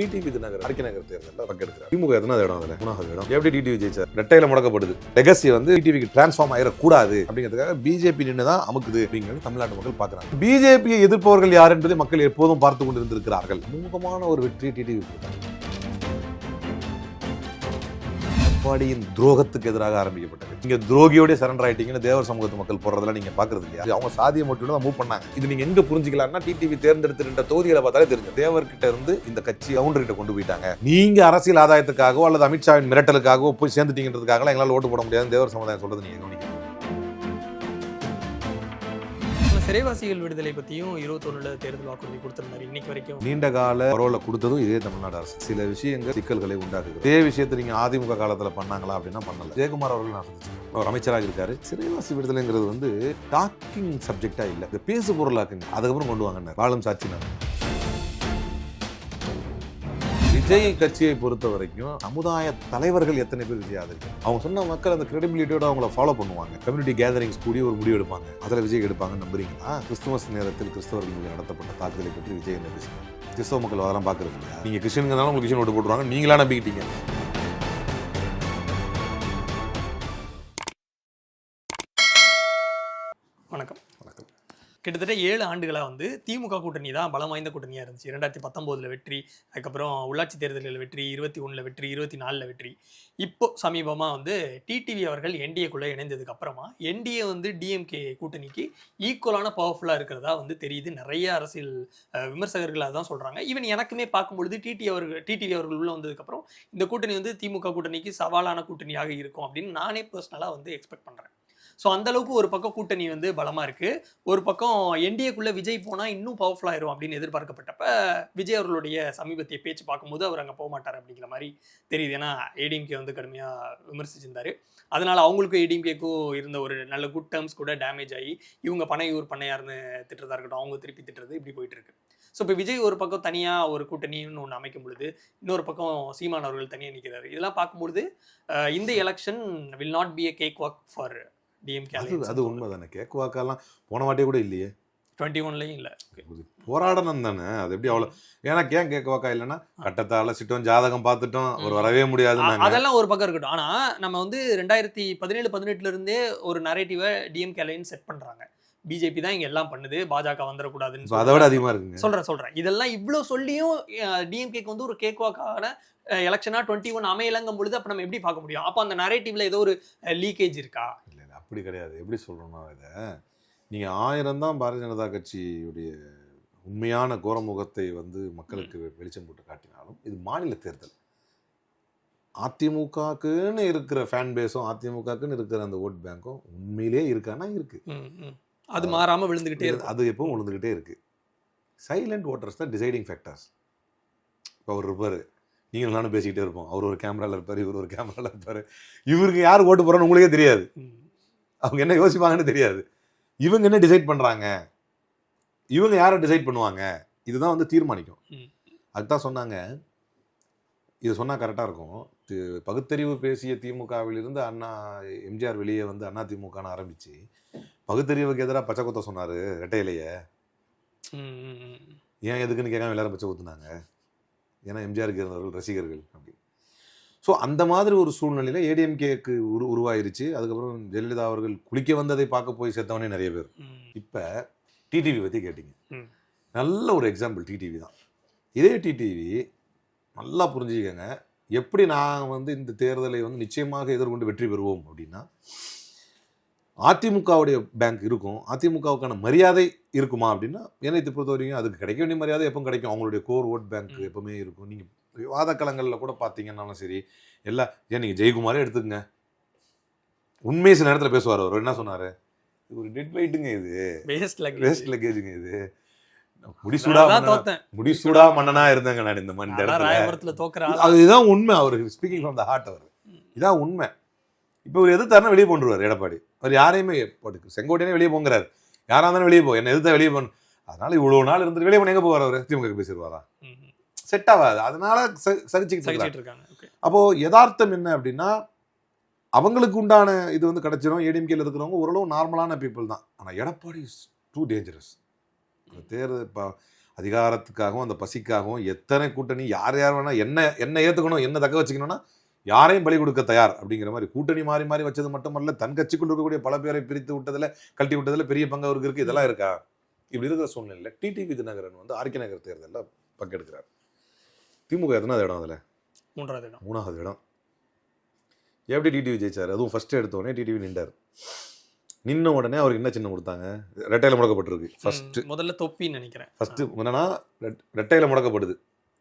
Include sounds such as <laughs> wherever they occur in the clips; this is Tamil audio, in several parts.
டிடிவி நகர் அடிக்க நகர் தேர்தலில் பங்கெடுக்கிறார். திமுக எத்தனாவது இடம் அதில் மூணாவது இடம் எப்படி டிடிவி ஜெயிச்சார்? ரெட்டையில் முடக்கப்படுது லெகசி வந்து டிடிவிக்கு டிரான்ஸ்ஃபார்ம் ஆயிடக்கூடாது அப்படிங்கிறதுக்காக பிஜேபி நின்று தான் அமுக்குது அப்படிங்கிறது தமிழ்நாட்டு மக்கள் பார்க்குறாங்க. பிஜேபியை எதிர்ப்பவர்கள் யார் என்பதை மக்கள் எப்போதும் பார்த்து கொண்டிருந்திருக்கிறார்கள். மூகமான ஒரு வெற்றி டிடிவி எடப்பாடியின் துரோகத்துக்கு எதிராக ஆரம்பிக்கப்பட்டது. நீங்க துரோகியோட சரண்டர் ஆயிட்டீங்கன்னு தேவர் சமூகத்து மக்கள் போடுறதெல்லாம் நீங்க பாக்குறது இல்லையா? அவங்க சாதியை மட்டும் தான் மூவ் பண்ணாங்க. இது நீங்க எங்க புரிஞ்சுக்கலாம்னா டிடிவி தேர்ந்தெடுத்திருந்த தொகுதிகளை பார்த்தாலே தெரிஞ்சு தேவர்கிட்ட இருந்து இந்த கட்சி கவுண்டர்கிட்ட கொண்டு போயிட்டாங்க. நீங்க அரசியல் ஆதாயத்துக்காகவோ அல்லது அமித்ஷாவின் மிரட்டலுக்காகவோ போய் சேர்ந்துட்டீங்கிறதுக்காக எங்களால் ஓட்டு போட முடியாது தேவர் சமுதாயம் சொல்றது நீங்க கவனிக்கணும். சிறைவாசிகள் விடுதலை பத்தியும் இருபத்தொன்னுல தேர்தல் வாக்குறுதி கொடுத்திருந்தாரு. இன்னைக்கு வரைக்கும். நீண்ட கால பரோல கொடுத்ததும் இதே தமிழ்நாடு அரசு. சில விஷயங்கள் சிக்கல்களை உண்டாக்குது இதே விஷயத்தை நீங்க அதிமுக காலத்துல பண்ணாங்களா அப்படின்னா பண்ணல. ஜெயக்குமார் அவர்கள் நடந்துச்சு அவர் அமைச்சராக இருக்காரு. சிறைவாசி விடுதலைங்கிறது வந்து டாக்கிங் சப்ஜெக்டா இல்ல. இந்த பேசு பொருளாக்குங்க அதுக்கப்புறம் கொண்டு வாங்க வாழும் சாட்சி நான். விஜய் கட்சியை பொறுத்த வரைக்கும் சமுதாய தலைவர்கள் எத்தனை பேர் விஜய் ஆதரிக்கும் அவங்க சொன்ன மக்கள் அந்த கிரெடிபிலிட்டியோட அவங்கள ஃபாலோ பண்ணுவாங்க. கம்யூனிட்டி கேதரிங்ஸ் கூடி ஒரு முடிவு எடுப்பாங்க. அதில் விஜய் எடுப்பாங்க நம்புறீங்களா? கிறிஸ்துமஸ் நேரத்தில் கிறிஸ்தவர்கள் மீது நடத்தப்பட்ட தாக்குதலை பற்றி விஜய் என்ன பேசுகிறாங்க கிறிஸ்தவ மக்கள் அதெல்லாம் பார்க்குறது இல்லையா? நீங்கள் கிறிஸ்டின்ங்கிறனால உங்களுக்கு கிறிஸ்டின் ஓட்டு போட்டுருவாங்க நீங்களா நம்பிக்கிட்டீங்க. கிட்டத்தட்ட ஏழு ஆண்டுகளாக வந்து திமுக கூட்டணி தான் பலம் வாய்ந்த கூட்டணியாக இருந்துச்சு. ரெண்டாயிரத்தி பத்தொம்போதில் வெற்றி அதுக்கப்புறம் உள்ளாட்சி தேர்தலில் வெற்றி இருபத்தி ஒன்றில் வெற்றி இருபத்தி நாலில் வெற்றி. இப்போ சமீபமாக வந்து டிடிவி அவர்கள் என்டிஏக்குள்ளே இணைந்ததுக்கு அப்புறமா என்டிஏ வந்து டிஎம்கே கூட்டணிக்கு ஈக்குவலான பவர்ஃபுல்லாக இருக்கிறதா வந்து தெரியுது. நிறைய அரசியல் விமர்சகர்களாக விமர்சகர்கள் அதான் ஈவன் எனக்குமே பார்க்கும்பொழுது டிடி அவர்கள் டிடிவி அவர்கள் உள்ளே வந்ததுக்கப்புறம் இந்த கூட்டணி வந்து திமுக கூட்டணிக்கு சவாலான கூட்டணியாக இருக்கும் அப்படின்னு நானே பர்சனலாக வந்து எக்ஸ்பெக்ட் பண்ணுறேன் ஸோ அந்தளவுக்கு ஒரு பக்கம் கூட்டணி வந்து பலமாக இருக்குது ஒரு பக்கம் என்டிஏக்குள்ளே விஜய் போனால் இன்னும் பவர்ஃபுல் ஆயிரும் அப்படின்னு எதிர்பார்க்கப்பட்டப்ப விஜய் அவர்களுடைய சமீபத்திய பேச்சு பார்க்கும்போது அவர் அங்கே போக மாட்டார் அப்படிங்கிற மாதிரி தெரியுது. ஏன்னா ஏடிஎம்கே வந்து கடுமையாக விமர்சிச்சிருந்தார். அதனால் அவங்களுக்கும் ஏடிஎம்கேக்கும் இருந்த ஒரு நல்ல குட் டேர்ம்ஸ் கூட டேமேஜ் ஆகி இவங்க பணையூர் இவர் திட்டுறதா இருக்கட்டும் அவங்க திருப்பி திட்டுறது இப்படி போயிட்டு இருக்கு. ஸோ இப்போ விஜய் ஒரு பக்கம் தனியாக ஒரு கூட்டணின்னு ஒன்று அமைக்கும் பொழுது இன்னொரு பக்கம் சீமான் அவர்கள் தனியாக நிற்கிறாரு இதெல்லாம் பார்க்கும்பொழுது இந்த election will not be a cakewalk for DMK அது அது உண்மை தானே கேக்கு வாக்கெல்லாம் போன வாட்டியே கூட இல்லையே. டுவெண்ட்டி ஒன்லையும் இல்லை. போராடணும் தானே? அது எப்படி அவ்வளோ ஏன்னா ஏன் கேட்க வாக்கா இல்லைன்னா கட்டத்தை அழைச்சிட்டோம் ஜாதகம் பார்த்துட்டோம் அவர் வரவே முடியாதுன்னு அதெல்லாம் ஒரு பக்கம் இருக்கட்டும். ஆனா நம்ம வந்து ரெண்டாயிரத்தி பதினேழு பதினெட்டுல இருந்தே ஒரு நரேட்டிவை டிஎம்கே லைன் செட் பண்றாங்க. பிஜேபி தான் இங்க எல்லாம் பண்ணுது. பாஜக வந்துடக்கூடாதுன்னு அதை விட அதிகமாக இருக்குங்க. சொல்றேன் சொல்றேன். இதெல்லாம் இவ்வளவு சொல்லியும் டிஎம்கேக்கு வந்து ஒரு கேக் வாக்கான எலெக்ஷனா டுவெண்ட்டி ஒன் அமையலங்கும் பொழுது அப்ப நம்ம எப்படி பார்க்க முடியும்? அப்ப அந்த நரேட்டிவ்ல ஏதோ ஒரு லீக்கேஜ் இருக்கா? அப்படி கிடையாது. எப்படி சொல்கிறோம்னா இதை நீங்கள் ஆயிரம் தான் பாரதிய ஜனதா கட்சியுடைய உண்மையான கோரமுகத்தை வந்து மக்களுக்கு வெளிச்சம் போட்டு காட்டினாலும் இது மாநில தேர்தல். அதிமுகக்குன்னு இருக்கிற ஃபேன் பேஸும் அதிமுகக்குன்னு இருக்கிற அந்த ஓட் பேங்க்கும் உண்மையிலே இருக்கான்னா இருக்கு. அது மாறாம விழுந்துகிட்டே இருக்கு. அது எப்பவும் விழுந்துக்கிட்டே இருக்கு. சைலண்ட் ஓட்டர்ஸ் தான் டிசைடிங் ஃபேக்டர்ஸ் இப்போ அவர் இருப்பார். நீங்கள் நானும் பேசிக்கிட்டே இருப்போம். அவர் ஒரு கேமராவில் இருப்பார் இவர் ஒரு கேமராவில் இருப்பார். இவருக்கு யார் ஓட்டு போகிறோன்னு உங்களுக்கே தெரியாது. அவங்க என்ன யோசிப்பாங்கன்னு தெரியாது. இவங்க என்ன டிசைட் பண்றாங்க? இவங்க யாரை டிசைட் பண்ணுவாங்க? இதுதான் வந்து தீர்மானிக்கும். அதுதான் சொன்னாங்க. இது சொன்னா கரெக்டா இருக்கும். பகுத்தறிவு பேசிய திமுகவிலிருந்து அண்ணா எம்ஜிஆர் வெளியே வந்து அண்ணா திமுகன்னு ஆரம்பிச்சு பகுத்தறிவுக்கு எதிராக பச்சை குத்த சொன்னாரு ரெட்டையிலேயே. ஏன் எதுக்குன்னு கேட்காம எல்லாரும் பச்சை குத்துனாங்க? ஏன்னா எம்ஜிஆருக்கு இருந்தவர்கள் ரசிகர்கள் அப்படி. ஸோ அந்த மாதிரி ஒரு சூழ்நிலையில ஏடிஎம்கேக்கு உரு உருவாயிருச்சு. அதுக்கப்புறம் ஜெயலலிதா அவர்கள் குளிக்க வந்ததை பார்க்க போய் சேர்த்தவனே நிறைய பேர். இப்போ டிடிவி பற்றி கேட்டிங்க. நல்ல ஒரு எக்ஸாம்பிள் டிடிவி தான். இதே டிடிவி நல்லா புரிஞ்சுக்கங்க. எப்படி நான் வந்து இந்த தேர்தலை வந்து நிச்சயமாக எதிர்கொண்டு வெற்றி பெறுவோம் அப்படின்னா அதிமுகவுடைய பேங்க் இருக்கும். அதிமுகவுக்கான மரியாதை இருக்குமா அப்படின்னா என்னை பொறுத்த வரைக்கும் அதுக்கு கிடைக்க வேண்டிய மரியாதை எப்போ கிடைக்கும். அவங்களுடைய கோர் ஓட் பேங்க். எப்பவுமே இருக்கும். நீங்கள் விவாதக்களங்களில் கூட பார்த்தீங்கன்னாலும் சரி எல்லா ஏன் நீங்கள் ஜெயக்குமாரே எடுத்துக்கங்க. உண்மை சில நேரத்தில் பேசுவார் அவர். என்ன சொன்னார்? இது. ஒரு டெட் வெயிட்டுங்க இது. வேஸ்ட் லக்கேஜுங்க இது முடிசூடா தோத்தேன். முடிசூடா மன்னனா இருந்தேங்க நான் இந்த நான் இடத்துல. தோக்குற? அதுதான் உண்மை அவருக்கு ஸ்பீக்கிங் ஃப்ரம் த ஹார்ட் அவர். இதான் உண்மை. இப்போ இவர் எதிர்த்தாருன்னா வெளியே போண்டுருவார் எடப்பாடி. அவர் யாரையுமே போட்டு செங்கோட்டையனே வெளியே போங்கிறாரு. யாரா இருந்தாலும் வெளியே போ. என்ன எதிர்த்தா வெளியே போன அதனால இவ்வளவு நாள் இருந்துட்டு வெளியே போன எங்க போவார் அவர்? திமுக பேசிடுவாரா. செட் ஆகாது. அதனால சகிச்சுக்கிட்டு இருக்காங்க. அப்போ யதார்த்தம் என்ன அப்படின்னா அவங்களுக்கு உண்டான இது வந்து கிடைச்சிரும் ஏடிஎம்கேல இருக்கிறவங்க ஓரளவு நார்மலான பீப்புள் தான். ஆனா எடப்பாடி இஸ் டூ டேஞ்சரஸ் தேர்தல் இப்போ அதிகாரத்துக்காகவும் அந்த பசிக்காகவும் எத்தனை கூட்டணி யார் யார் வேணா என்ன என்ன ஏத்துக்கணும் என்ன தக்க வச்சுக்கணும்னா யாரையும் பலி கொடுக்க தயார் அப்படிங்கிற மாதிரி கூட்டணி மாறி மாறி வச்சது மட்டுமல்ல தன் கட்சிக்குள் இருக்கக்கூடிய பல பேரை பிரித்து விட்டதுல கழட்டி விட்டதுல பெரிய பங்கு அவருக்கு இருக்கு. இதெல்லாம் இருக்கா? இப்படி இருக்கிற சூழ்நிலையில டிடிவி தினகரன் வந்து ஆர்கே நகர் தேர்தலில் பங்கெடுக்கிறார். திமுக எத்தனாவது இடம் அதுல? மூன்றாவது இடம். மூணாவது இடம். எப்படி டிடிவி ஜெயிச்சார்? அதுவும் ஃபர்ஸ்ட் எடுத்த உடனே டிடிவி நின்றார். நின்ன உடனே அவருக்கு என்ன சின்னம் கொடுத்தாங்க? ரெட்டையில முடக்கப்பட்டிருக்கு. ஃபர்ஸ்ட் ம், முதல்ல தொப்பின்னு நினைக்கிறேன். ஃபர்ஸ்ட் என்னன்னா ரெட்- ரெட்டையில முடக்கப்படுது.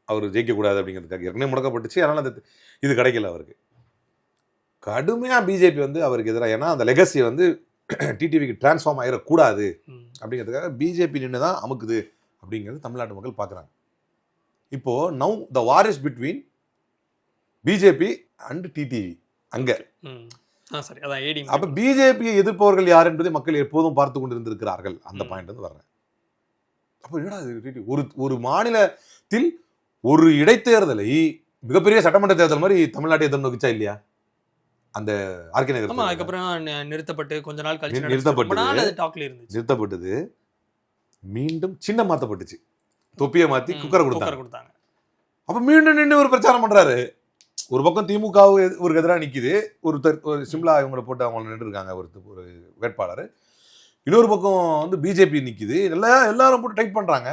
அவர் ஜெயிக்கக்கூடாது அப்படிங்கிறதுக்காக. ஏற்கனவே முடக்கப்பட்டுச்சு. அதனால அந்த இது கிடைக்கல அவருக்கு. கடுமையா பிஜேபி வந்து அவருக்கு எதிராக ஏன்னா அந்த லெகசி வந்து டிடிவிக்கு டிரான்ஸ்ஃபார்ம் ஆயிடக்கூடாது ம், அப்படிங்கிறதுக்காக பிஜேபி நின்று தான் அமுக்குது. அப்படிங்கிறது தமிழ்நாட்டு மக்கள் பார்க்குறாங்க. இப்போ now the war is between BJP and TTV அங்க. அப்ப பிஜேபியை எதிர்ப்பவர்கள் யார் என்பதை மக்கள் எப்போதும் பார்த்து கொண்டிருந்திருக்கிறார்கள். அந்த ம். பாயிண்ட் வந்து வர்றேன். அப்போ என்னடா? ஒரு ஒரு மாநிலத்தில் ஒரு இடைத்தேர்தலை மிகப்பெரிய சட்டமன்ற தேர்தல் மாதிரி தமிழ்நாட்டை எதிர்நோக்கிச்சா இல்லையா? அந்த ஆர்கே நகர். அதுக்கப்புறம் நிறுத்தப்பட்டு கொஞ்ச நாள் கழிச்சு நி- நடந்துச்சு. நிறுத்தப்பட்டது. ரொம்ப நாள் அது டாக்ல இருந்துச்சு. நிறுத்தப்பட்டது. மீண்டும் சின்ன மாத்தப்பட்டுச்சு. தொப்பியை மாத்தி குக்கரை கொடுத்தாங்க. கொடுத்தாங்க. அப்ப மீண்டும் நின்று ஒரு பிரச்சாரம் பண்றாரு. ஒரு பக்கம் திமுக ஒரு எதிராக நிக்குது. ஒரு ஒரு சிம்லா இவங்களை போட்டு அவங்க நின்று இருக்காங்க ஒரு ஒரு வேட்பாளர். இன்னொரு பக்கம் வந்து பிஜேபி நிக்குது. எல்லாம் எல்லாரும் போட்டு டைட் பண்றாங்க.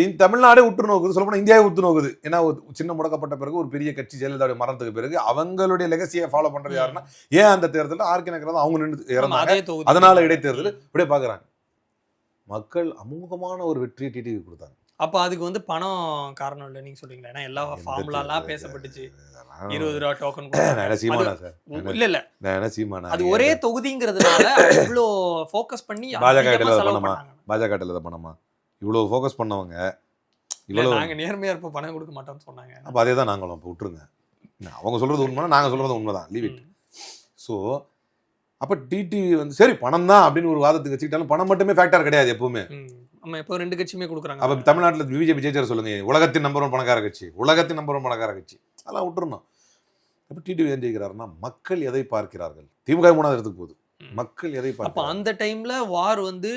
இந்த தமிழ்நாடே உற்று நோக்குது. சொல்ல போனா இந்தியாவே உற்று நோக்குது. ஏன்னா ஒரு சின்ன முடக்கப்பட்ட பிறகு ஒரு பெரிய கட்சி ஜெயலலிதாவுடைய மரணத்துக்கு பிறகு அவங்களுடைய லெகசியை ஃபாலோ பண்றது யாருன்னா ஏன் அந்த தேர்தலில் ஆர்கே நகர் அவங்க நின்று இறந்தாங்க. அதனால இடைத்தேர்தல் இப்படியே பாக்குறாங்க. மக்கள் அமோகமான ஒரு வெற்றியை டிடிவி கொடுத்தாங்க. அப்ப அதுக்கு வந்து பணம் காரணம் இல்ல நீங்க சொல்றீங்களா? ஏன்னா எல்லா எந்த ஃபார்முலா எல்லாம் தேர்தல் பேசப்பட்டுச்சு. இருபது ரூபா டோக்கன் சீமானா சார்? இல்ல இல்ல. நான் சீமானா அது ஒரே தொகுதிங்கிறதுனால இவ்ளோ ஃபோக்கஸ் பண்ணி பாஜக பணமா? பண்ணாங்க. பாஜக இதை பண்ணமா இவ்வளவு ஃபோக்கஸ் பண்ணவங்க இல்ல, இவ்வளவு நாங்க நேர்மையா இருப்போம் பணம் கொடுக்க மாட்டோம்னு சொன்னாங்க. அப்ப அதே தான் நாங்களும் அப்போ விட்டுருங்க. அவங்க சொல்றது உண்மைனா நாங்க சொல்றது உண்மைதான். Leave it. ஸோ அப்ப டிடிவி வந்து சரி பணம் தான் அப்படின்னு ஒரு வாதத்துக்கு வச்சுக்கிட்டாலும் பணம் மட்டுமே ஃபேக்டர் கிடையாது எப்பவுமே. ம். ஆமா இப்போ ரெண்டு கட்சியுமே கொடுக்குறாங்க. அப்ப தமிழ்நாட்டுல பிஜேபி ஜெயிச்சார் சொல்லுங்க. உலகத்தின் நம்பர் ஒன் பணக்கார கட்சி. உலகத்தின் நம்பர் ஒன் பணக்கார கட்சி. அதெல்லாம் விட்டுறணும். அப்ப டிடிவி ஏன் ஜெயிக்கிறாருன்னா மக்கள் எதை பார்க்கிறார்கள்? திமுக மூணாவது இடத்துக்கு போகுது. மக்கள் எதை அப்ப அந்த டைம்ல வார் வந்து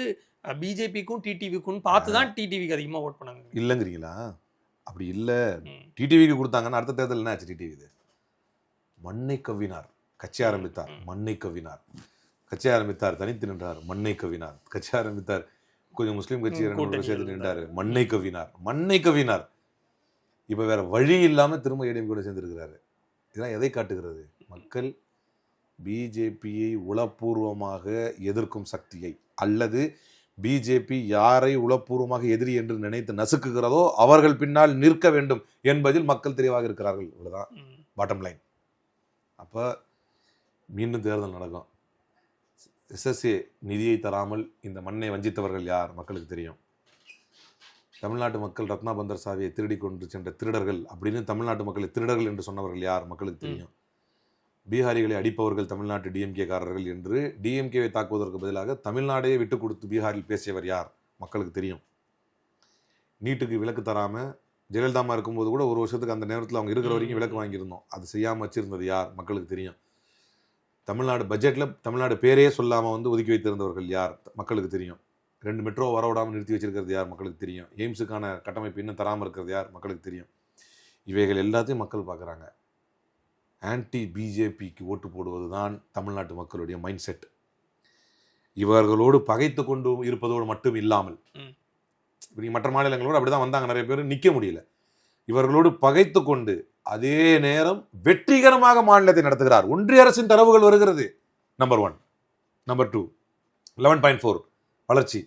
பிஜேபிக்கும் டிடிவிக்கும் பார்த்து தான் டிடிவிக்கு அதிகமா ஓட் பண்ணாங்க. இல்லைங்கிறீங்களா? அப்படி இல்ல. டிடிவிக்கு கொடுத்தாங்கன்னா அடுத்த தேர்தல் என்ன ஆச்சு டிடிவி இது மண்ணை கவ்வினார். கட்சி ஆரம்பித்தார். மண்ணை கவ்வினார் கட்சி ஆரம்பித்தார் தனித்து நின்றார் மண்ணை கவ்வினார் கட்சி ஆரம்பித்தார். கொஞ்சம் முஸ்லீம் கட்சி சேர்த்து நின்றாரு. மண்ணை கவ்வினார் மண்ணை கவ்வினார் இப்ப வேற வழி இல்லாம திரும்ப ஏடிஎம் கூட சேர்ந்திருக்கிறாரு. இதெல்லாம் எதை காட்டுகிறது? மக்கள் பிஜேபியை உளப்பூர்வமாக எதிர்க்கும் சக்தியை அல்லது பிஜேபி யாரை உளப்பூர்வமாக எதிரி என்று நினைத்து நசுக்குகிறதோ அவர்கள் பின்னால் நிற்க வேண்டும் என்பதில் மக்கள் தெளிவாக இருக்கிறார்கள். இவ்வளவுதான். ம். பாட்டம் லைன் அப்போ மீண்டும் தேர்தல் நடக்கும். எஸ்எஸ்ஏ நிதியை தராமல் இந்த மண்ணை வஞ்சித்தவர்கள் யார்? மக்களுக்கு தெரியும். தமிழ்நாட்டு மக்கள் ரத்னா பந்தர் சாவியை திருடி கொண்டு சென்ற திருடர்கள் அப்படின்னு தமிழ்நாட்டு மக்களை திருடர்கள் என்று சொன்னவர்கள் யார்? மக்களுக்கு தெரியும். பீகாரிகளை அடிப்பவர்கள் தமிழ்நாட்டு டிஎம்கே காரர்கள் என்று டிஎம்கேவை தாக்குவதற்கு பதிலாக தமிழ்நாடையே விட்டு கொடுத்து பீகாரில் பேசியவர் யார்? மக்களுக்கு தெரியும். நீட்டுக்கு விலக்கு தராம ஜெயலலிதாமா இருக்கும்போது கூட ஒரு வருஷத்துக்கு அந்த நேரத்தில் அவங்க இருக்கிற வரைக்கும் விலக்கு வாங்கியிருந்தோம். அது செய்யாமல் வச்சிருந்தது யார்? மக்களுக்கு தெரியும். தமிழ்நாடு பட்ஜெட்டில் தமிழ்நாடு பேரே சொல்லாமல் வந்து ஒதுக்கி வைத்திருந்தவர்கள் யார்? மக்களுக்கு தெரியும். ரெண்டு மெட்ரோ வரவிடாமல் நிறுத்தி வச்சிருக்கிறது யார்? மக்களுக்கு தெரியும். எய்ம்ஸுக்கான கட்டமைப்பு இன்னும் தராமல் இருக்கிறது யார்? மக்களுக்கு தெரியும். இவைகள் எல்லாத்தையும் மக்கள் பார்க்குறாங்க. ஆன்டி பிஜேபிக்கு ஓட்டு போடுவது தான் தமிழ்நாட்டு மக்களுடைய மைண்ட் செட் இவர்களோடு பகைத்து கொண்டு இருப்பதோடு மட்டும் இல்லாமல் ம். இப்ப நீங்க மற்ற மாநிலங்களோடு அப்படிதான் வந்தாங்க நிறைய பேர் நிக்க முடியல. இவர்களோடு பகைத்து கொண்டு அதே நேரம் வெற்றிகரமாக மாநிலத்தை நடத்துகிறார். ஒன்றிய அரசின் தரவுகள் வருகிறது. Number one number two eleven point four வளர்ச்சி.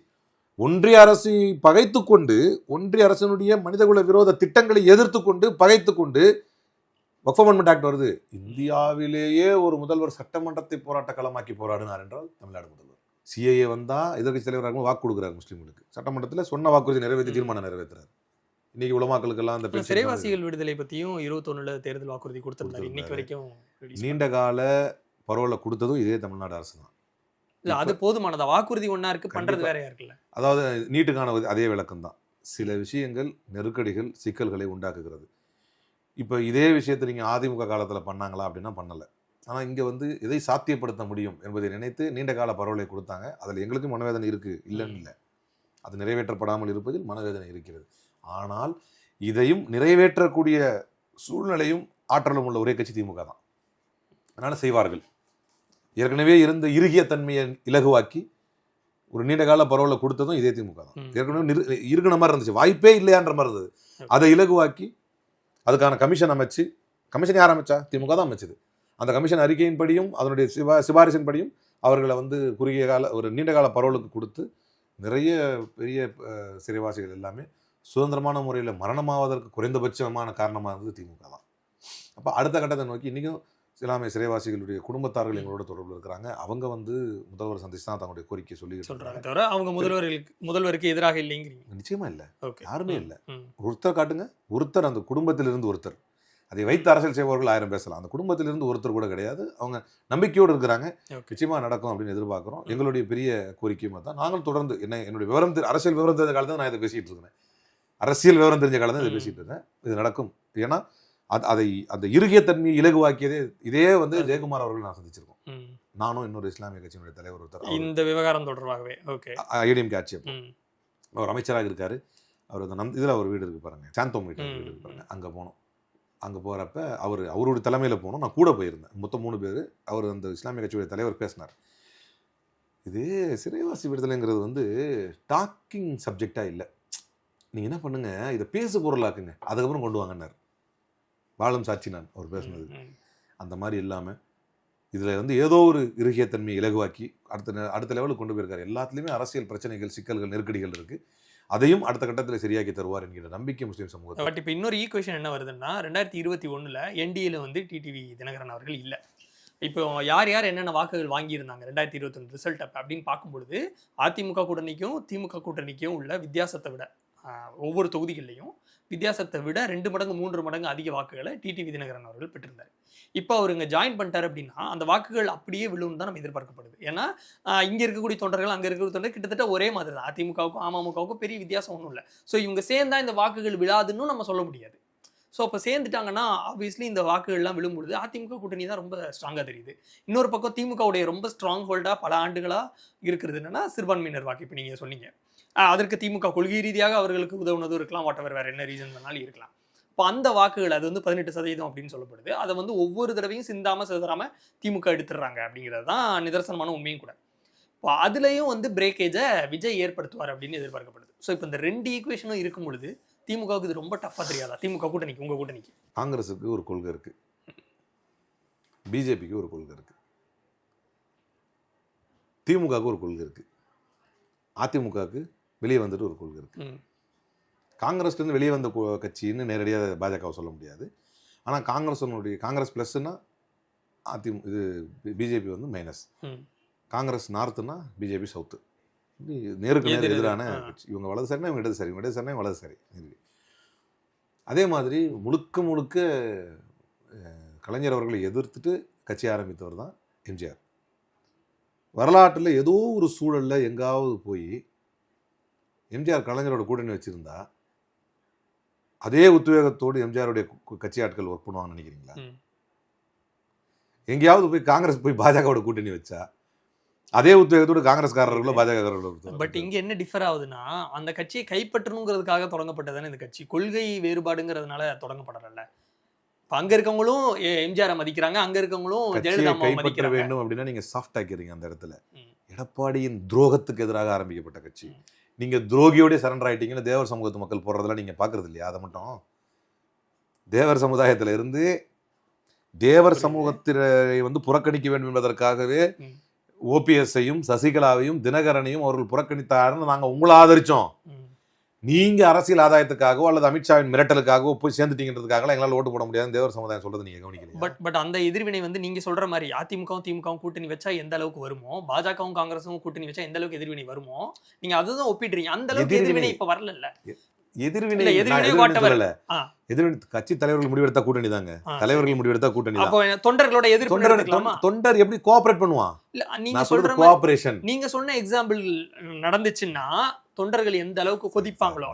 ஒன்றிய அரசை பகைத்து கொண்டு ஒன்றிய அரசினுடைய மனிதகுல விரோத திட்டங்களை எதிர்த்து கொண்டு பகைத்து கொண்டு ஒர்க் அமெண்ட்மெண்ட் ஆக்ட் வருது. இந்தியாவிலேயே ஒரு முதல்வர் சட்டமன்றத்தை போராட்ட களமாக்கி போராடினார் என்றால் தமிழ்நாடு முதல்வர். சிஏஏ வந்தால் எதிர்கட்சி தலைவராக வாக்கு கொடுக்குறாரு முஸ்லீம்களுக்கு. சட்டமன்றத்தில் சொன்ன வாக்குறுதி நிறைவேற்றி தீர்மானம் நிறைவேற்றுறாரு. இன்னைக்கு உலமாக்களுக்கெல்லாம் அந்த சிறைவாசிகள் விடுதலை பத்தியும் இருபத்தொன்னுல தேர்தல் வாக்குறுதி கொடுத்திருந்தாரு. இன்னைக்கு. வரைக்கும் நீண்ட கால பரோலை கொடுத்ததும் இதே தமிழ்நாடு அரசு தான். இல்ல அது போதுமானதா? வாக்குறுதி ஒண்ணா இருக்கு பண்றது கண்டிப்பா. வேறையா இருக்குல்ல அதாவது நீட்டுக்கான அதே விளக்கம் தான். சில விஷயங்கள் நெருக்கடிகள் சிக்கல்களை உண்டாக்குகிறது. இப்போ இதே விஷயத்தை நீங்கள் அதிமுக காலத்தில் பண்ணாங்களா அப்படின்னா பண்ணலை. ஆனால் இங்கே வந்து எதை சாத்தியப்படுத்த முடியும் என்பதை நினைத்து நீண்ட கால பரவலை கொடுத்தாங்க. அதில் எங்களுக்கும் மனவேதனை இருக்குது இல்லைன்னு இல்லை. அது நிறைவேற்றப்படாமல் இருப்பதில் மனவேதனை இருக்கிறது. ஆனால் இதையும் நிறைவேற்றக்கூடிய சூழ்நிலையும் ஆற்றலும் உள்ள ஒரே கட்சி திமுக தான். அதனால செய்வார்கள். ஏற்கனவே இருந்த இறுகிய தன்மையை இலகுவாக்கி ஒரு நீண்ட கால பரவலை கொடுத்ததும் இதே திமுக தான். ஏற்கனவே நிறு- இருக்கிற மாதிரி இருந்துச்சு. வாய்ப்பே இல்லையான்ற மாதிரி இருந்தது. அதை இலகுவாக்கி அதுக்கான கமிஷன் அமைச்சு கமிஷன் யார் அமைச்சா? திமுக தான் அமைச்சது. அந்த கமிஷன் அறிக்கையின்படியும் அதனுடைய சிபா சிபாரிசின்படியும் அவர்களை வந்து குறுகிய கால ஒரு நீண்ட கால பரவலுக்கு கொடுத்து நிறைய பெரிய சிறைவாசிகள் எல்லாமே சுதந்திரமான முறையில் மரணமாவதற்கு குறைந்தபட்சமான காரணமாக இருந்தது திமுக தான். அப்போ அடுத்த கட்டத்தை நோக்கி இன்றைக்கும் இஸ்லாமிய சிறைவாசிகளுடைய குடும்பத்தார்கள் எங்களோட தொடர்பில் இருக்கிறாங்க. அவங்க வந்து முதல்வர் சந்திச்சு தான் தங்களுடைய கோரிக்கை சொல்லி சொல்றாங்க தவிர அவங்க முதல்வர்களுக்கு முதல்வருக்கு எதிராக இல்லைங்கிறீங்க. நிச்சயமா இல்லை. யாருமே இல்லை. ஒருத்தர் காட்டுங்க. ஒருத்தர் அந்த குடும்பத்திலிருந்து ஒருத்தர். அதை வைத்து அரசியல் செய்பவர்கள் ஆயிரம் பேசலாம். அந்த குடும்பத்திலிருந்து ஒருத்தர் கூட கிடையாது. அவங்க நம்பிக்கையோடு இருக்கிறாங்க. ஓகே. நிச்சயமா நடக்கும் அப்படின்னு எதிர்பார்க்குறோம். எங்களுடைய பெரிய கோரிக்கையும் தான் நாங்கள் தொடர்ந்து என்ன என்னுடைய விவரம் அரசியல் விவரம் தெரிஞ்ச காலத்தில் நான் இதை பேசிட்டு இருக்கிறேன். அரசியல் விவரம் தெரிஞ்ச காலத்தில் இதை ம். பேசிட்டு இருக்கேன் இது நடக்கும். ஏன்னா அது அதை அந்த இறுகிய தன்மையை இலகுவாக்கியதே இதே வந்து ஜெயக்குமார் அவர்கள் நான் சந்திச்சிருக்கோம். நானும் இன்னொரு இஸ்லாமிய கட்சியினுடைய தலைவர் ஒருத்தர். இந்த விவகாரம் தொடர்பாகவே ஓகே. ஐடிஎம் ஆட்சி. அவர் அமைச்சராக இருக்காரு. அவர் அந்த நம் இதில் அவர் வீடு இருக்கு பாருங்க. சாந்தோம் வீட்டு வீடு இருக்கு பாருங்க. அங்கே போனோம். அங்கே போகிறப்ப அவர் அவருடைய தலைமையில் போனோம். நான் கூட போயிருந்தேன். மொத்தம் மூணு பேர். அவர் அந்த இஸ்லாமிய கட்சியுடைய தலைவர் பேசினார். இது சிறைவாசி விடுதலைங்கிறது வந்து டாக்கிங் சப்ஜெக்டாக இல்லை. நீங்கள் என்ன பண்ணுங்க? இதை பேசு பொருளாக்குங்க அதுக்கப்புறம் கொண்டு வாங்கன்னார். வாழும் சாட்சி நான் அவர் பேசுனது. அந்த மாதிரி இல்லாமல் இதில் வந்து ஏதோ ஒரு இறுகியத்தன்மையை இலகுவாக்கி அடுத்த அடுத்த லெவலுக்கு கொண்டு போயிருக்காரு. எல்லாத்துலேயுமே அரசியல் பிரச்சனைகள் சிக்கல்கள் நெருக்கடிகள் இருக்குது அதையும் அடுத்த கட்டத்தில் சரியாக்கி தருவார் என்கிற நம்பிக்கை முஸ்லீம் சமூகத்தில். பட் இப்போ இன்னொரு ஈக்குவேஷன் என்ன வருதுன்னா ரெண்டாயிரத்தி இருபத்தி ஒண்ணுல என்டிஏல வந்து டிடிவி தினகரன் அவர்கள் இல்லை. இப்போ யார் யார் என்னென்ன வாக்குகள் வாங்கியிருந்தாங்க ரெண்டாயிரத்தி இருபத்தொன்று ரிசல்ட் அப்போ அப்படின்னு பார்க்கும்பொழுது அதிமுக கூட்டணிக்கும் திமுக கூட்டணிக்கும் உள்ள வித்தியாசத்தை விட ஒவ்வொரு தொகுதிகள்லையும் வித்தியாசத்தை விட ரெண்டு மடங்கு மூன்று மடங்கு அதிக வாக்குகளை டிடிவி தினகரன் அவர்கள் பெற்றிருந்தார். இப்போ அவர் இங்கே ஜாயின் பண்ணிட்டார் அப்படின்னா அந்த வாக்குகள் அப்படியே விழும் தான் நம்ம எதிர்பார்க்கப்படுது. ஏன்னா இங்கே இருக்கக்கூடிய தொண்டர்கள் அங்கே இருக்கக்கூடிய தொண்டர் கிட்டத்தட்ட ஒரே மாதிரி தான். அதிமுகவுக்கும் அமமுகவுக்கும் பெரிய வித்தியாசம் ஒன்றும் இல்லை. ஸோ இவங்க சேர்ந்தா இந்த வாக்குகள் விழாதுன்னு நம்ம சொல்ல முடியாது. ஸோ அப்போ சேர்ந்துட்டாங்கன்னா ஆப்வியஸ்லி இந்த வாக்குகள்லாம் விழும்பொழுது அதிமுக கூட்டணி தான் ரொம்ப ஸ்ட்ராங்காக தெரியுது. இன்னொரு பக்கம் திமுகவுடைய ரொம்ப ஸ்ட்ராங் ஹோல்டாக பல ஆண்டுகளாக இருக்கிறது என்னன்னா சிறுபான்மையினர் வாக்கு இப்போ நீங்கள் சொன்னீங்க. அதற்கு திமுக கொள்கை ரீதியாக அவர்களுக்கு உதவுனதும் இருக்கலாம் வாட் வேறு என்ன ரீசன் வேணாலும் இருக்கலாம். இப்போ அந்த வாக்குகள் அது வந்து பதினெட்டு சதவீதம் அப்படின்னு சொல்லப்படுது. அதை வந்து ஒவ்வொரு தடவையும் சிந்தாம சிதறாம திமுக எடுத்துடுறாங்க அப்படிங்கிறது தான் நிதர்சனமான உண்மையும் கூட. இப்போ அதுலேயும் வந்து பிரேக்கேஜை விஜய் ஏற்படுத்துவார் அப்படின்னு எதிர்பார்க்கப்படுது. ஸோ இப்போ இந்த ரெண்டு ஈக்குவேஷனும் இருக்கும் பொழுது திமுகவுக்கு இது ரொம்ப டஃப்பாக தெரியாதா? திமுக கூட்டணிக்கு உங்கள் கூட்டணிக்கு? காங்கிரஸுக்கு ஒரு கொள்கை இருக்குது பிஜேபிக்கு ஒரு கொள்கை இருக்குது திமுகவுக்கு ஒரு கொள்கை இருக்குது அதிமுகவுக்கு வெளியே வந்துட்டு ஒரு கொள்கை இருக்கு. ம். காங்கிரஸ்லேருந்து வெளியே வந்த கட்சின்னு நேரடியாக பாஜகவை சொல்ல முடியாது. ஆனால் காங்கிரஸனுடைய காங்கிரஸ் ப்ளஸ்னா அதிமு இது பிஜேபி வந்து மைனஸ். காங்கிரஸ் நார்த்துனா பிஜேபி சவுத்து. நேருக்கு நேர் எதிர் எதிர். எதிரான. கட்சி. இவங்க வலது சரினா இவங்க இடது சரி இவங்க இடது சரினா வலது சரி இது. அதே மாதிரி முழுக்க முழுக்க கலைஞர் அவர்களை எதிர்த்துட்டு கட்சி ஆரம்பித்தவர் தான் எம்ஜிஆர் வரலாற்றில் ஏதோ ஒரு சூழல்ல எங்காவது போய் எம்ஜிஆர் கலைஞரோட கூட்டணி வச்சிருந்தா அதே உத்வேகத்தோடு எம்ஜிஆருடைய கட்சி ஆட்கள் ஒர்க் பண்ணுவாங்கன்னு நினைக்கிறீங்களா. எங்கேயாவது போய் காங்கிரஸ் போய் பாஜகவோட கூட்டணி வச்சா அதே உத்வேகத்தோடு காங்கிரஸ்காரர்களும் பாஜக பட் இங்க என்ன டிஃபர் ஆகுதுன்னா அந்த கட்சியை கைப்பற்றணுங்கிறதுக்காக தொடங்கப்பட்டதானே இந்த கட்சி. கொள்கை வேறுபாடுங்கிறதுனால தொடங்கப்படல இப்ப அங்க இருக்கவங்களும் எம்ஜிஆரை மதிக்கிறாங்க அங்க இருக்கவங்களும் ஜெயலலிதா கைப்பற்ற வேண்டும் அப்படின்னா நீங்க சாஃப்ட் ஆக்கிறீங்க அந்த இடத்துல. எடப்பாடியின் துரோகத்துக்கு எதிராக ஆரம்பிக்கப்பட்ட கட்சி. ம். நீங்க துரோகியோட சரண்டர் ஆயிட்டீங்கன்னு தேவர் சமூகத்து மக்கள் போடுறதெல்லாம் நீங்க பாக்குறது இல்லையா அதை மட்டும் தேவர் சமுதாயத்துல இருந்து தேவர் புரியுது. சமூகத்தினை வந்து புறக்கணிக்க வேண்டும் என்பதற்காகவே ம். ஓபிஎஸ்ஸையும் சசிகலாவையும் தினகரனையும் அவர்கள் புறக்கணித்தாருன்னு நாங்க உங்களை ஆதரிச்சோம் ம். நீங்க அரசியல் ஆதாயத்துக்காகவோ அல்லது அமித்ஷாவின் மிரட்டலுக்காகவோ போய் சேர்ந்துட்டீங்கிறதுக்காக எங்களால் ஓட்டு போட முடியாது தேவர் சமுதாயம் சொல்றது நீங்க கவனிக்கலையா? பட் பட் அந்த எதிர்வினை வந்து நீங்க சொல்ற மாதிரி அதிமுகவும் திமுகவும் கூட்டணி வச்சா எந்த அளவுக்கு வருமோ பாஜகவும் காங்கிரஸும் கூட்டணி வச்சா எந்த அளவுக்கு எதிர்வினை வருமோ நீங்க அதுதான் ஒப்பிடுறீங்க. அந்த அளவுக்கு எதிர்வினை. இப்ப வரல எதிர்வினை எதிர்வினை கட்சி தலைவர்கள் முடிவெடுத்தா கூட்டணி தாங்க. தலைவர்கள் முடிவெடுத்தா கூட்டணி தொண்டர்களோட எதிர்ப்பு தொண்டர் எப்படி கோஆபரேட் பண்ணுவான்? நீங்க சொல்ற கோஆபரேஷன் நீங்க சொன்ன எக்ஸாம்பிள் நடந்துச்சுன்னா தொண்டர்கள் எந்த அளவுக்கு கொதிப்பாங்களோ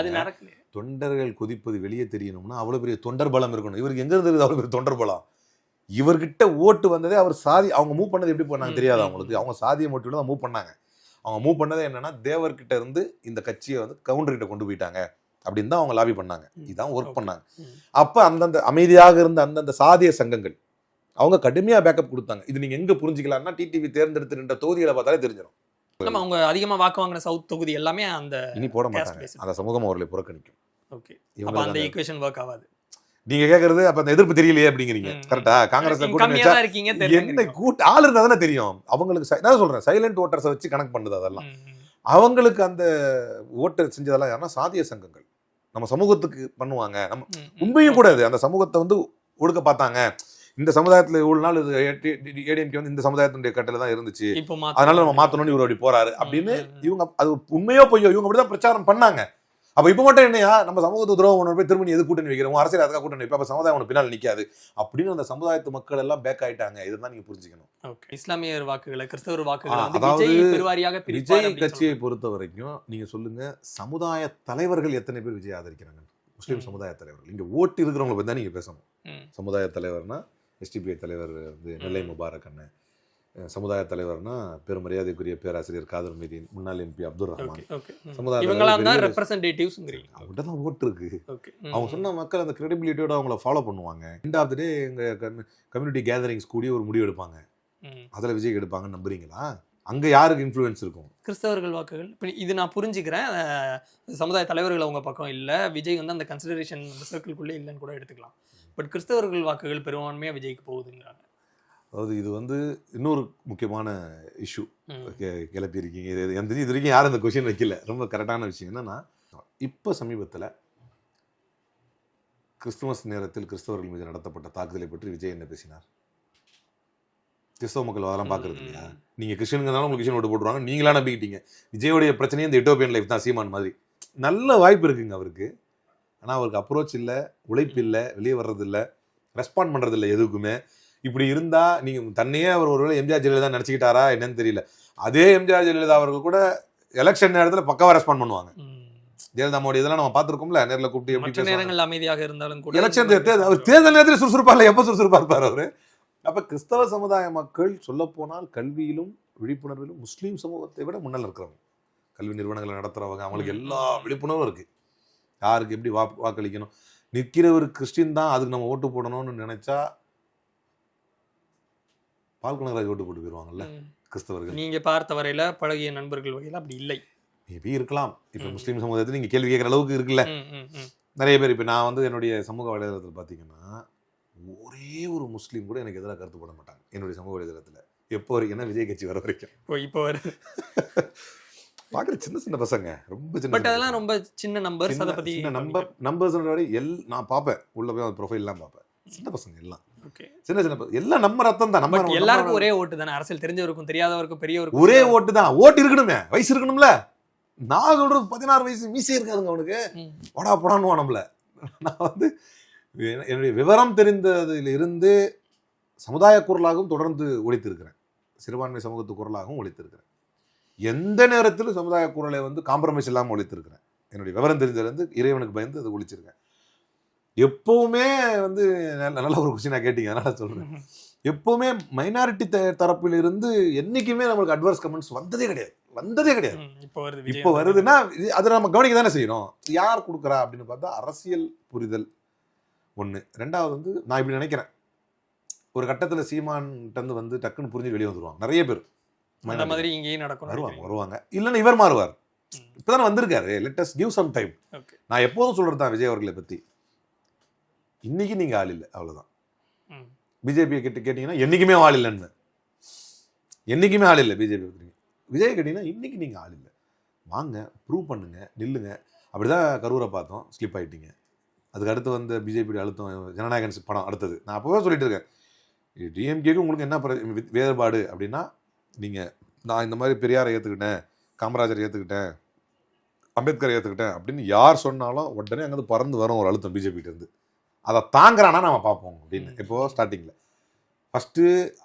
அது நடக்கல தொண்டர்கள் கொதிப்பது வெளியே தெரியணும்னா அவ்வளவு பெரிய தொண்டர் பலம் இருக்கணும். இவருக்கு எங்க இருந்து அவ்வளவு பெரிய தொண்டர் பலம்? இவர்கிட்ட ஓட்டு வந்ததே அவர் சாதி அவங்க மூவ் பண்ணது எப்படி பண்ணாங்க தெரியாது அவங்களுக்கு. அவங்க சாதியை மட்டும் தான் மூவ் பண்ணாங்க. அவங்க மூவ் பண்ணதே என்னன்னா தேவர்கிட்ட இருந்து இந்த கட்சியை வந்து கவுண்டர் கிட்ட கொண்டு போயிட்டாங்க அப்படின்னு தான் அவங்க லாபி பண்ணாங்க. ம். இதான் ஒர்க். பண்ணாங்க. அப்ப அந்தந்த அமைதியாக இருந்த அந்தந்த சாதிய சங்கங்கள் அவங்க கடுமையா பேக்கப் கொடுத்தாங்க. இது நீங்க எங்க புரிஞ்சுக்கலாம்னா டிடிவி தேர்ந்தெடுத்து நின்ற தொகுதிகளை பார்த்தாலே தெரிஞ்சிடும் நம்ம அவங்க அதிகமா வாக்கு வாங்கின சவுத் தொகுதி எல்லாமே அந்த இனி போட மாட்டாங்க. அந்த சமூகம் அவர்களை புறக்கணிக்கும். ஓகே அப்ப அந்த ஈக்குவேஷன் ஒர்க் ஆகாது. நீங்க கேக்குறது அப்ப அந்த எதிர்ப்பு தெரியலையே அப்படிங்கிறீங்க. கரெக்டா காங்கிரஸ் கூட்டணி என்ன கூட்டு ஆள் இருந்தா தானே தெரியும். அவங்களுக்கு நான் சொல்றேன் சைலண்ட் ஓட்டர்ஸை வச்சு கணக்கு பண்ணுது அதெல்லாம். அவங்களுக்கு அந்த ஓட்டு செஞ்சதெல்லாம் யாருன்னா சாதிய சங்கங்கள். நம்ம சமூகத்துக்கு பண்ணுவாங்க. நம்ம உண்மையும் கூட அது. அந்த சமூகத்தை வந்து ஒடுக்க பார்த்தாங்க. இந்த சமுதாயத்துல இவ்வளவு நாள் இது ஏடிஎம்கே வந்து இந்த சமுதாயத்தினுடைய கட்டளை தான் இருந்துச்சு. அதனால நம்ம மாத்தணும்னு இவர் அப்படி போறாரு. அப்படின்னு. இவங்க அது உண்மையோ பொய்யோ இவங்க அப்படிதான் பிரச்சாரம் பண்ணாங்க. அப்ப இப்ப மட்டும் என்னையா? நம்ம சமூகத்து துரோகம் ஒன்று போய் திரும்ப நீ எது கூட்டணி வைக்கிறோம் அரசியல் அதுக்காக கூட்டணி வைப்ப. அப்ப சமுதாயம் உனக்கு பின்னால் நிக்காது. அப்படின்னு அந்த சமுதாயத்து மக்கள் எல்லாம் பேக் ஆயிட்டாங்க. இதுதான் நீங்க புரிஞ்சுக்கணும். இஸ்லாமியர் வாக்குகளை கிறிஸ்தவர் வாக்குகளை விஜய் கட்சியை. பொறுத்த வரைக்கும் நீங்க சொல்லுங்க சமுதாய தலைவர்கள் எத்தனை பேர் விஜய் ஆதரிக்கிறாங்க முஸ்லீம். சமுதாய தலைவர்கள். இங்க ஓட்டு இருக்கிறவங்களை பத்தி தான் நீங்க பேசணும். சமுதாய தலைவர்னா எஸ்டிபிஐ தலைவர் வந்து நெல்லை. முபாரக் அண்ணன். சமுதாய தலைவர்னா பெருமரியாதைக்குரிய பேராசிரியர் காதர் மீதின் முன்னாள் எம்பி அப்துல் ரஹ்மான். சமுதாய இவங்கெல்லாம் தான் ஓட்டு இருக்கு. அவங்க சொன்ன மக்கள் அந்த கிரெடிபிலிட்டியோட அவங்கள ஃபாலோ பண்ணுவாங்க. எண்ட் ஆஃப் த டே எங்க கம்யூனிட்டி கேதரிங்ஸ் கூடி ஒரு முடிவு எடுப்பாங்க. அதுல விஜய் எடுப்பாங்கன்னு நம்புறீங்களா? அங்க யாருக்கு இன்ஃப்ளூயன்ஸ் இருக்கும்? கிறிஸ்தவர்கள் வாக்குகள். இப்ப இது நான் புரிஞ்சுக்கிறேன். சமுதாய தலைவர்கள் அவங்க பக்கம் இல்ல. விஜய் வந்து அந்த கன்சிடரேஷன் சர்க்கிள்குள்ளே இல்லைன்னு கூட எடுத்துக்கலாம். பட் கிறிஸ்தவர்கள் வாக்குகள் பெரும்பான்மையா விஜய்க்கு போகுதுங்கிறாங்க. அதாவது இது வந்து இன்னொரு முக்கியமான இஷ்யூ. கிளப்பியிருக்கீங்க இது எந்த இது வரைக்கும் யாரும் இந்த கொஷின் வைக்கல. ரொம்ப கரெக்டான விஷயம் என்னன்னா இப்போ சமீபத்தில் கிறிஸ்துமஸ் நேரத்தில் கிறிஸ்தவர்கள் மீது நடத்தப்பட்ட தாக்குதலை பற்றி விஜய் என்ன பேசினார்? கிறிஸ்தவ மக்கள் அதெல்லாம் பார்க்கறது இல்லையா? ம். நீங்க கிறிஸ்டியனுங்கிறனால உங்களுக்கு கிறிஸ்டியன் ஓட்டு போட்டுருவாங்க. நீங்களா நம்பிக்கிட்டீங்க விஜயோடைய பிரச்சனையே இந்த எட்டோபியன் லைஃப் தான் சீமான் மாதிரி. நல்ல வாய்ப்பு இருக்குங்க அவருக்கு. ஆனா அவருக்கு அப்ரோச் இல்ல உழைப்பு இல்ல வெளியே வர்றது இல்ல ரெஸ்பாண்ட் பண்றது இல்ல எதுக்குமே. இப்படி இருந்தா நீங்க தன்னையே அவர் ஒருவேளை எம்ஜிஆர் ஜெயலலிதா நினைச்சுக்கிட்டாரா என்னன்னு தெரியல. அதே எம்ஜிஆர் ஜெயலலிதா அவர்கள் கூட எலெக்ஷன் நேரத்துல பக்காவா ரெஸ்பாண்ட் பண்ணுவாங்க. ஜெயலலிதா மோடி இதெல்லாம் நம்ம பார்த்திருக்கோம்ல நேர்ல கூப்பிட்டு எப்படி நேரங்கள் அமைதியாக இருந்தாலும் கூட எலெக்ஷன் அவர் தேர்தல் நேரத்தில் சுறுசுறுப்பா இல்லை எப்போ சுறுசுறுப்பா இருப்பார் அவரு? அப்ப கிறிஸ்தவ சமுதாய மக்கள் சொல்ல போனால் கல்வியிலும் விழிப்புணர்விலும் முஸ்லீம் சமூகத்தை விட முன்னல் இருக்கிறவங்க. கல்வி நிறுவனங்களை நடத்துறவங்க அவங்களுக்கு எல்லா விழிப்புணர்வும் இருக்கு. யாருக்கு எப்படி வா வாக்களிக்கணும்? நிற்கிறவர் கிறிஸ்டின் தான் அதுக்கு நம்ம ஓட்டு போடணும்னு நினைச்சா பால் கனகராஜ் ஓட்டு போட்டு போயிருவாங்கல்ல ம். கிறிஸ்தவர்கள். நீங்க பார்த்த வரையில பழகிய நண்பர்கள் வகையில் அப்படி இல்லை. மேபி இருக்கலாம். இப்ப. முஸ்லீம் சமுதாயத்தில் நீங்க கேள்வி கேட்குற அளவுக்கு இருக்குல்ல. நிறைய பேர் இப்போ நான் வந்து என்னுடைய சமூக வலைதளத்தில் பார்த்தீங்கன்னா ஒரே ஒரு முஸ்லீம் கூட எனக்கு எதிராக கருத்து போட மாட்டாங்க என்னுடைய சமூக வலைதளத்தில். எப்போ வரைக்கும்னா விஜய் கட்சி வர வரைக்கும். இப்போ வருது <laughs> பார்க்குற சின்ன சின்ன பசங்க ரொம்ப சின்ன பட் அதெல்லாம். ரொம்ப சின்ன நம்பர்ஸ் அதை சின்ன நம்பர் நம்பர்ஸ் வரை எல் நான் பார்ப்பேன் உள்ள போய் அந்த ப்ரொஃபைல்லாம் பார்ப்பேன் சின்ன பசங்க எல்லாம். ஓகே சின்ன சின்ன. எல்லாம் நம்ம ரத்தம் தான். நம்ம எல்லாருக்கும் ஒரே ஓட்டு தானே? அரசியல் தெரிஞ்சவருக்கும் தெரியாதவருக்கும் பெரியவருக்கும் ஒரே ஓட்டு தான். ஓட்டு இருக்கணுமே. வயசு இருக்கணும்ல. நான் சொல்றது பதினாறு வயசு மீசே இருக்காதுங்க அவனுக்கு. போடா போடான்னு நம்மள. நான் வந்து என்னுடைய விவரம் தெரிந்ததில் இருந்து சமுதாய குரலாகவும் தொடர்ந்து ஒழித்திருக்கிறேன் சிறுபான்மை சமூகத்து குரலாகவும் ஒழித்திருக்கிறேன் எந்த நேரத்திலும் சமுதாய குரலை வந்து காம்ப்ரமைஸ் இல்லாமல் ஒழித்திருக்கிறேன். என்னுடைய விவரம் தெரிஞ்சதுலேருந்து இறைவனுக்கு பயந்து அதை ஒழிச்சிருக்கேன். எப்பவுமே வந்து நல்ல ஒரு கொஸ்டினாக கேட்டீங்க அதனால சொல்றேன். <laughs> எப்பவுமே மைனாரிட்டி தரப்பில் இருந்து என்னைக்குமே நம்மளுக்கு அட்வர்ஸ் கமெண்ட்ஸ் வந்ததே கிடையாது. வந்ததே கிடையாது. இப்போ வருது இப்போ வருதுன்னா அதை நம்ம கவனிக்க தானே செய்யணும் யார் கொடுக்குறா அப்படின்னு பார்த்தா அரசியல் புரிதல் ஒன்று ரெண்டாவது வந்து நான் இப்படி நினைக்கிறேன். ஒரு கட்டத்தில் சீமான்ட்டு வந்து டக்குன்னு புரிஞ்சு வெளியே வந்துருவாங்க. நிறைய பேர். அந்த மாதிரி இங்கேயும் நடக்கும் வருவாங்க வருவாங்க. இல்லைன்னா இவர் மாறுவார். இப்போதானே வந்திருக்காரு. Let us give some time நான் எப்போதும் சொல்றது தான் விஜய் அவர்களை பற்றி இன்னைக்கு நீங்கள் ஆள் இல்லை அவ்வளோதான். பிஜேபியை கிட்ட கேட்டிங்கன்னா என்றைக்குமே ஆள் இல்லைன்னு. என்றைக்குமே ஆள் இல்லை பிஜேபி பற்றி விஜய் கேட்டிங்கன்னா இன்னைக்கு நீங்கள் ஆள் இல்லை. வாங்க ப்ரூவ் பண்ணுங்க நில்லுங்க. அப்படிதான் கரூரை பார்த்தோம். ஸ்லிப் ஆயிட்டீங்க. அதுக்கு அடுத்து வந்த பிஜேபி அழுத்தம் ஜனநாயகன் படம் அடுத்தது. நான் அப்போவே சொல்லிட்டு இருக்கேன். டிஎம்கேக்கு உங்களுக்கு என்ன வேறுபாடு அப்படின்னா நீங்கள் நான் இந்த மாதிரி பெரியாரை ஏற்றுக்கிட்டேன் காமராஜர் ஏற்றுக்கிட்டேன் அம்பேத்கர் ஏற்றுக்கிட்டேன் அப்படின்னு யார் சொன்னாலும் உடனே அங்கேருந்து பறந்து வரும் ஒரு அழுத்தம் பிஜேபிகிட்ட இருந்து. அதை தாங்குறானா நம்ம பார்ப்போம் அப்படின்னு. ம். இப்போ ஸ்டார்டிங்கில் ஃபஸ்ட்டு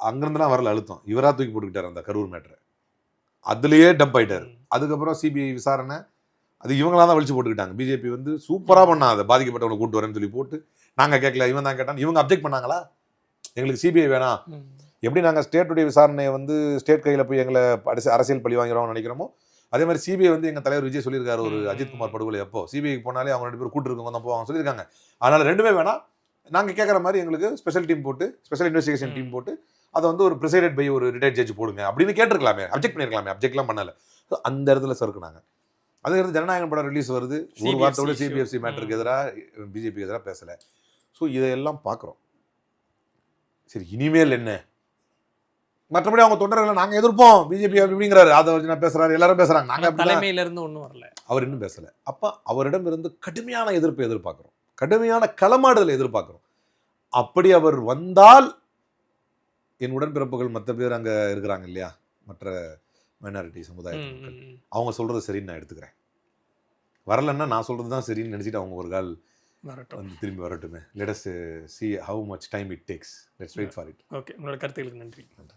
அங்கேருந்துலாம் வரல அழுத்தம். இவராக தூக்கி போட்டுக்கிட்டார் அந்த கரூர் மேட்ரை அதுலேயே டம்ப் ஆயிட்டார். ம். அதுக்கப்புறம் சிபிஐ விசாரணை. அது இவங்களா தான் வலிச்சு போட்டுக்கிட்டாங்க. பிஜேபி வந்து சூப்பராக பண்ணாங்க பாதிக்கப்பட்டவங்களை கூட்டு வரேன்னு சொல்லி போட்டு நாங்கள் கேட்கல இவன் தான் கேட்டான். இவங்க அப்ஜெக்ட் பண்ணாங்களா? எங்களுக்கு சிபிஐ வேணாம். எப்படி நாங்கள் ஸ்டேட்டுடைய விசாரணையை வந்து ஸ்டேட் கையில் போய் எங்களை அரசு- அரசியல் பழி வாங்கிறோம்னு நினைக்கிறோமோ அதே மாதிரி சிபிஐ வந்து எங்கள் தலைவர் விஜய் சொல்லியிருக்காரு ஒரு ம். அஜித் குமார் படுகொலை எப்போ சிபிஐக்கு போனாலே அவங்க ரெண்டு பேரும் கூட்டு இருக்கவங்க தான் போவாங்க சொல்லியிருக்காங்க. அதனால ரெண்டுமே வேணாம். நாங்கள் கேட்குற மாதிரி எங்களுக்கு ஸ்பெஷல் டீம் போட்டு ஸ்பெஷல் இன்வெஸ்டிகேஷன். டீம் போட்டு அதை வந்து ஒரு ப்ரிசைடட் பை ஒரு ரிட்டையர்ட் ஜட்ஜ் போடுங்க அப்படின்னு கேட்டிருக்கலாமே. அப்ஜெக்ட் பண்ணிருக்கலாமே அப்ஜெக்ட்லாம் பண்ணல. So, அந்த இடத்துல சறுக்குனாங்க. அதுக்கடுத்து ஜனநாயகம் படம் ரிலீஸ் வருது. ஒரு issue. சிபிஎஃப்சி மேட்டருக்கு. எதிராக பிஜேபி எதிராக பேசல. ஸோ இதையெல்லாம் பார்க்குறோம். சரி இனிமேல் என்ன? மற்றபடி அவங்க தொண்டர்களை நாங்க எதிர்ப்போம். பிஜேபி அப்படிங்கிறாரு. அதை வச்சு நான் பேசுறாரு. எல்லாரும் பேசுறாங்க. நாங்க ஆனா அப்படிதான். தலைமையில இருந்து ஒண்ணும் வரல. அவர் இன்னும் பேசல. அப்ப அவரிடம் இருந்து கடுமையான எதிர்ப்பை எதிர்பார்க்கிறோம். கடுமையான களமாடுதலை எதிர்பார்க்கிறோம். அப்படி அவர் வந்தால் என் உடன்பிறப்புகள் மற்ற பேர் அங்க இருக்கிறாங்க இல்லையா? மற்ற மைனாரிட்டி சமுதாய ம், மக்கள். ம், ம். அவங்க சொல்றது சரின்னு நான் எடுத்துக்கிறேன். வரலன்னா நான் சொல்றது தான் சரின்னு நினைச்சிட்டு அவங்க ஒரு கால் வந்து திரும்பி வரட்டுமே. Let us see how much time it takes let's wait for it okay உங்களோட கருத்துக்களுக்கு நன்றி. நன்றி.